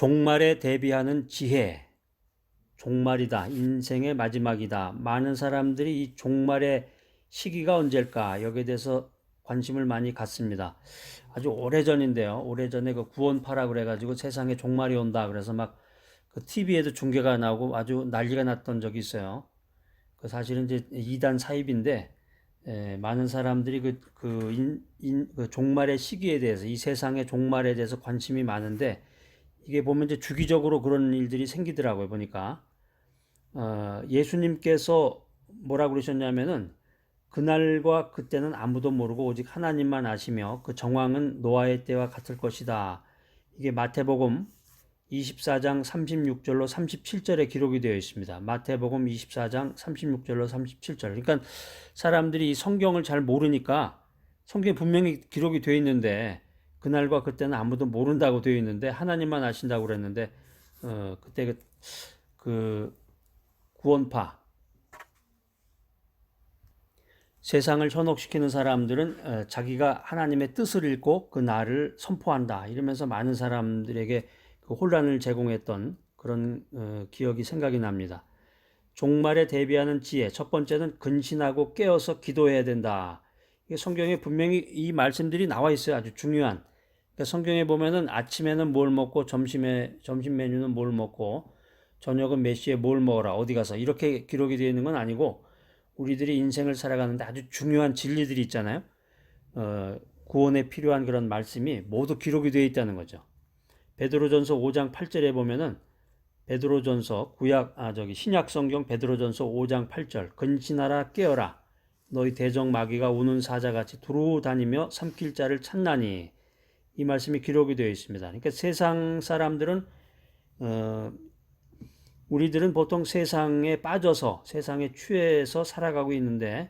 종말에 대비하는 지혜. 종말이다. 인생의 마지막이다. 많은 사람들이 이 종말의 시기가 언제일까? 여기에 대해서 관심을 많이 갖습니다. 아주 오래전인데요. 오래전에 그 구원파라 그래가지고 세상에 종말이 온다. 그래서 막 그 TV에도 중계가 나오고 아주 난리가 났던 적이 있어요. 그 사실은 이제 이단 사입인데 에, 많은 사람들이 그, 그, 인, 인, 그 종말의 시기에 대해서 이 세상의 종말에 대해서 관심이 많은데 이게 보면 이제 주기적으로 그런 일들이 생기더라고요 보니까 어, 예수님께서 뭐라 그러셨냐면은 그날과 그때는 아무도 모르고 오직 하나님만 아시며 그 정황은 노아의 때와 같을 것이다. 이게 마태복음 24장 36절로 37절에 기록이 되어 있습니다. 마태복음 24장 36절로 37절. 그러니까 사람들이 이 성경을 잘 모르니까 성경에 분명히 기록이 되어 있는데 그날과 그때는 아무도 모른다고 되어 있는데 하나님만 아신다고 그랬는데 어 그때 그, 그 구원파 세상을 현혹시키는 사람들은 어, 자기가 하나님의 뜻을 읽고 그 날을 선포한다 이러면서 많은 사람들에게 그 혼란을 제공했던 그런 어, 기억이 생각이 납니다. 종말에 대비하는 지혜 첫 번째는 근신하고 깨어서 기도해야 된다. 이게 성경에 분명히 이 말씀들이 나와 있어요. 아주 중요한. 그러니까 성경에 보면은 아침에는 뭘 먹고 점심에 점심 메뉴는 뭘 먹고 저녁은 몇 시에 뭘 먹어라 어디 가서 이렇게 기록이 되어 있는 건 아니고 우리들이 인생을 살아가는데 아주 중요한 진리들이 있잖아요. 어, 구원에 필요한 그런 말씀이 모두 기록이 되어 있다는 거죠. 베드로전서 5장 8절에 보면은 베드로전서 구약 아 저기 신약 성경 베드로전서 5장 8절 근신하라 깨어라 너희 대적 마귀가 우는 사자같이 두루 다니며 삼킬 자를 찾나니 이 말씀이 기록이 되어 있습니다. 그러니까 세상 사람들은 어 우리들은 보통 세상에 빠져서 세상에 취해서 살아가고 있는데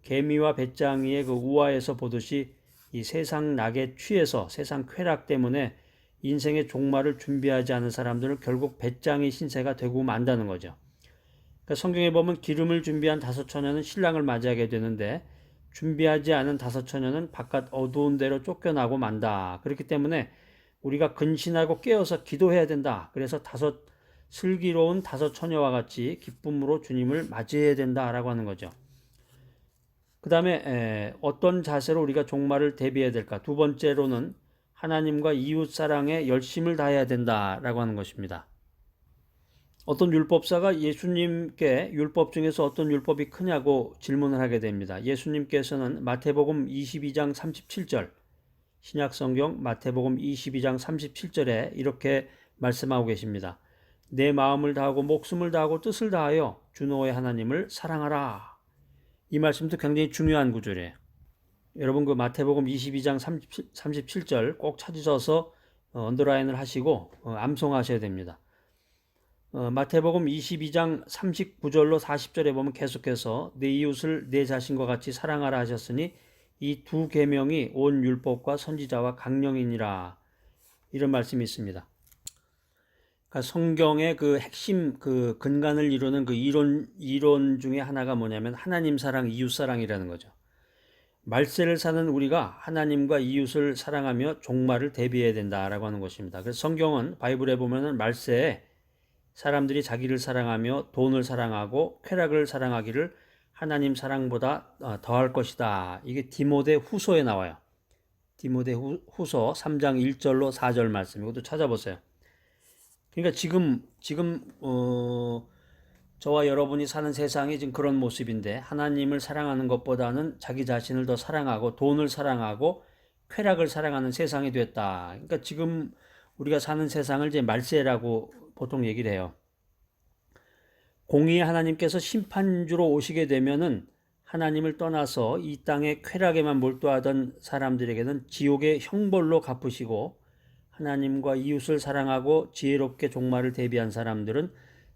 개미와 배짱이의 그 우화에서 보듯이 이 세상 낙에 취해서 세상 쾌락 때문에 인생의 종말을 준비하지 않은 사람들은 결국 배짱이 신세가 되고 만다는 거죠. 그러니까 성경에 보면 기름을 준비한 다섯 처녀는 신랑을 맞이하게 되는데 준비하지 않은 다섯 처녀는 바깥 어두운 데로 쫓겨나고 만다. 그렇기 때문에 우리가 근신하고 깨어서 기도해야 된다. 그래서 다섯 슬기로운 다섯 처녀와 같이 기쁨으로 주님을 맞이해야 된다라고 하는 거죠. 그 다음에 어떤 자세로 우리가 종말을 대비해야 될까? 두 번째로는 하나님과 이웃 사랑에 열심을 다해야 된다라고 하는 것입니다. 어떤 율법사가 예수님께 율법 중에서 어떤 율법이 크냐고 질문을 하게 됩니다. 예수님께서는 마태복음 22장 37절, 신약성경 마태복음 22장 37절에 이렇게 말씀하고 계십니다. 내 마음을 다하고 목숨을 다하고 뜻을 다하여 주노의 하나님을 사랑하라. 이 말씀도 굉장히 중요한 구절이에요. 여러분 그 마태복음 22장 37, 절 꼭 찾으셔서 어, 언더라인을 하시고 어, 암송하셔야 됩니다. 어, 마태복음 22장 39절로 40절에 보면 계속해서 내 이웃을 내 자신과 같이 사랑하라 하셨으니 이 두 계명이 온 율법과 선지자와 강령이니라 이런 말씀이 있습니다. 그러니까 성경의 그 핵심 그 근간을 이루는 그 이론 이론 중에 하나가 뭐냐면 하나님 사랑, 이웃 사랑이라는 거죠. 말세를 사는 우리가 하나님과 이웃을 사랑하며 종말을 대비해야 된다라고 하는 것입니다. 그래서 성경은 바이블에 보면은 말세에 사람들이 자기를 사랑하며 돈을 사랑하고 쾌락을 사랑하기를 하나님 사랑보다 어, 더할 것이다. 이게 디모데 후서에 나와요. 디모데 후서 3장 1절로 4절 말씀. 이것도 찾아보세요. 그러니까 지금 지금 어 저와 여러분이 사는 세상이 지금 그런 모습인데 하나님을 사랑하는 것보다는 자기 자신을 더 사랑하고 돈을 사랑하고 쾌락을 사랑하는 세상이 됐다. 그러니까 지금 우리가 사는 세상을 이제 말세라고 보통 얘기를 해요. 공의의 하나님께서 심판주로 오시게 되면은 하나님을 떠나서 이 땅의 쾌락에만 몰두하던 사람들에게는 지옥의 형벌로 갚으시고 하나님과 이웃을 사랑하고 지혜롭게 종말을 대비한 사람들은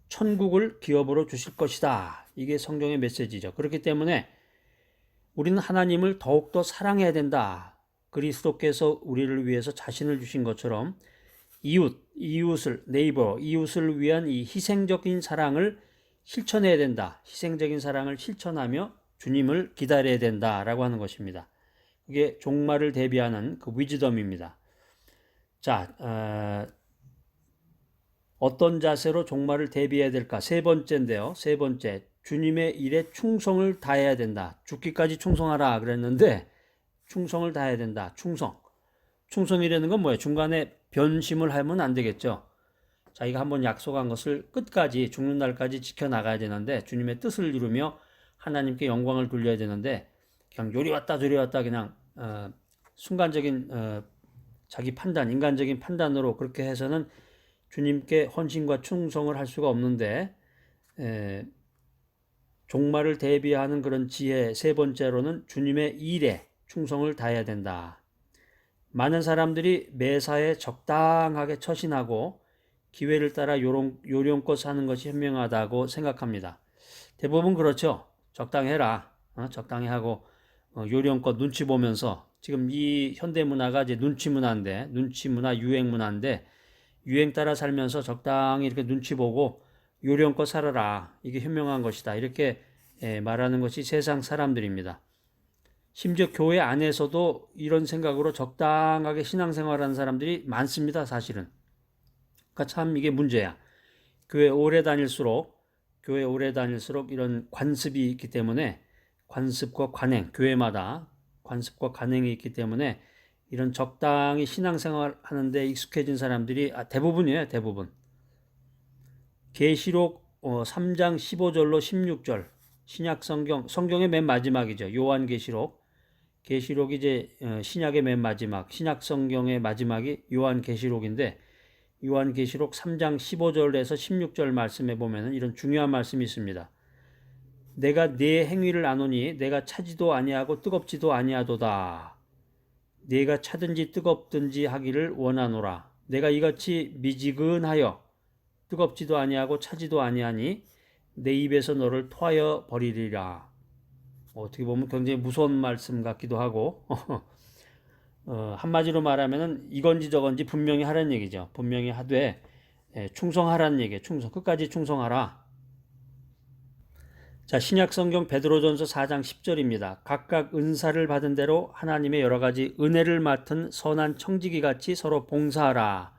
천국을 기업으로 주실 것이다. 이게 성경의 메시지죠. 그렇기 때문에 우리는 하나님을 더욱더 사랑해야 된다. 그리스도께서 우리를 위해서 자신을 주신 것처럼 이웃, 이웃을, 네이버, 이웃을 위한 이 희생적인 사랑을 실천해야 된다. 희생적인 사랑을 실천하며 주님을 기다려야 된다 라고 하는 것입니다. 그게 종말을 대비하는 그 위즈덤입니다. 자, 어, 어떤 자세로 종말을 대비해야 될까? 세 번째인데요. 세 번째. 주님의 일에 충성을 다해야 된다. 죽기까지 충성하라 그랬는데 충성을 다해야 된다. 충성. 충성이라는 건 뭐예요? 중간에 변심을 하면 안 되겠죠. 자기가 한번 약속한 것을 끝까지 죽는 날까지 지켜나가야 되는데 주님의 뜻을 이루며 하나님께 영광을 돌려야 되는데 그냥 요리 왔다 저리 왔다 그냥 어, 순간적인 어, 자기 판단, 인간적인 판단으로 그렇게 해서는 주님께 헌신과 충성을 할 수가 없는데 에, 종말을 대비하는 그런 지혜 세 번째로는 주님의 일에 충성을 다해야 된다. 많은 사람들이 매사에 적당하게 처신하고 기회를 따라 요령, 요령껏 사는 것이 현명하다고 생각합니다. 대부분 그렇죠. 적당해라. 어? 적당히 하고 어, 요령껏 눈치 보면서 지금 이 현대 문화가 이제 눈치 문화인데 눈치 문화 유행 문화인데 유행 따라 살면서 적당히 이렇게 눈치 보고 요령껏 살아라. 이게 현명한 것이다. 이렇게 예, 말하는 것이 세상 사람들입니다. 심지어 교회 안에서도 이런 생각으로 적당하게 신앙생활하는 사람들이 많습니다. 사실은. 그러니까 참 이게 문제야. 교회 오래 다닐수록 교회 오래 다닐수록 이런 관습이 있기 때문에 관습과 관행 교회마다 관습과 관행이 있기 때문에 이런 적당히 신앙생활 하는데 익숙해진 사람들이 아, 대부분이에요. 대부분. 계시록 어, 3장 15절로 16절 신약 성경 성경의 맨 마지막이죠. 요한 계시록 계시록이 이제 어, 신약의 맨 마지막 신약 성경의 마지막이 요한 계시록인데 요한 계시록 3장 15절에서 16절 말씀에 보면은 이런 중요한 말씀이 있습니다. 내가 네 행위를 아노니 내가 차지도 아니하고 뜨겁지도 아니하도다. 네가 차든지 뜨겁든지 하기를 원하노라. 내가 이같이 미지근하여 뜨겁지도 아니하고 차지도 아니하니 내 입에서 너를 토하여 버리리라. 어떻게 보면 굉장히 무서운 말씀 같기도 하고 어, 한마디로 말하면은 이건지 저건지 분명히 하라는 얘기죠. 분명히 하되 예, 충성하라는 얘기예요. 충성 끝까지 충성하라. 자, 신약 성경 베드로전서 4장 10절입니다. 각각 은사를 받은 대로 하나님의 여러 가지 은혜를 맡은 선한 청지기 같이 서로 봉사하라.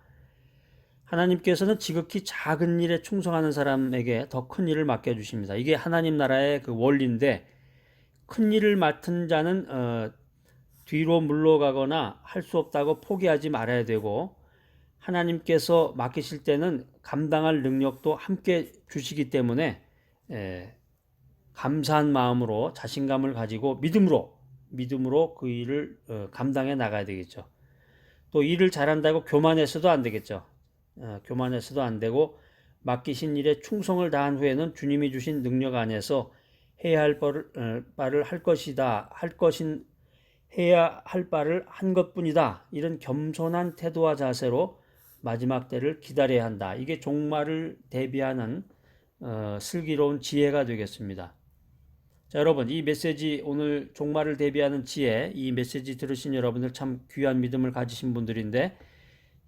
하나님께서는 지극히 작은 일에 충성하는 사람에게 더 큰 일을 맡겨 주십니다. 이게 하나님 나라의 그 원리인데 큰 일을 맡은 자는 어, 뒤로 물러가거나 할 수 없다고 포기하지 말아야 되고 하나님께서 맡기실 때는 감당할 능력도 함께 주시기 때문에 에, 감사한 마음으로 자신감을 가지고 믿음으로 믿음으로 그 일을 어, 감당해 나가야 되겠죠. 또 일을 잘한다고 교만해서도 안 되겠죠. 어, 교만해서도 안 되고 맡기신 일에 충성을 다한 후에는 주님이 주신 능력 안에서 해야 할 바를, 어, 할 것이다 할 것인 해야 할 바를 한 것뿐이다 이런 겸손한 태도와 자세로 마지막 때를 기다려야 한다. 이게 종말을 대비하는 어, 슬기로운 지혜가 되겠습니다. 자, 여러분, 이 메시지, 오늘 종말을 대비하는 지혜, 이 메시지 들으신 여러분들 참 귀한 믿음을 가지신 분들인데,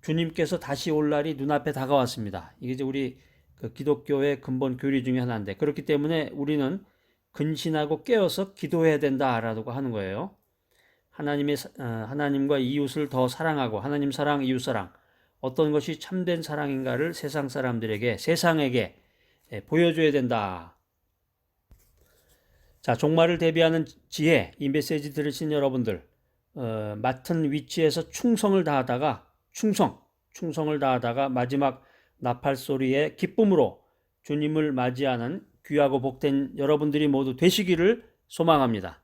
주님께서 다시 올 날이 눈앞에 다가왔습니다. 이게 이제 우리 그 기독교의 근본 교리 중에 하나인데, 그렇기 때문에 우리는 근신하고 깨어서 기도해야 된다라고 하는 거예요. 하나님의, 어, 하나님과 이웃을 더 사랑하고, 하나님 사랑, 이웃 사랑, 어떤 것이 참된 사랑인가를 세상 사람들에게, 세상에게 예, 보여줘야 된다. 자, 종말을 대비하는 지혜, 이 메시지 들으신 여러분들, 어, 맡은 위치에서 충성을 다하다가, 충성, 충성을 다하다가 마지막 나팔 소리에 기쁨으로 주님을 맞이하는 귀하고 복된 여러분들이 모두 되시기를 소망합니다.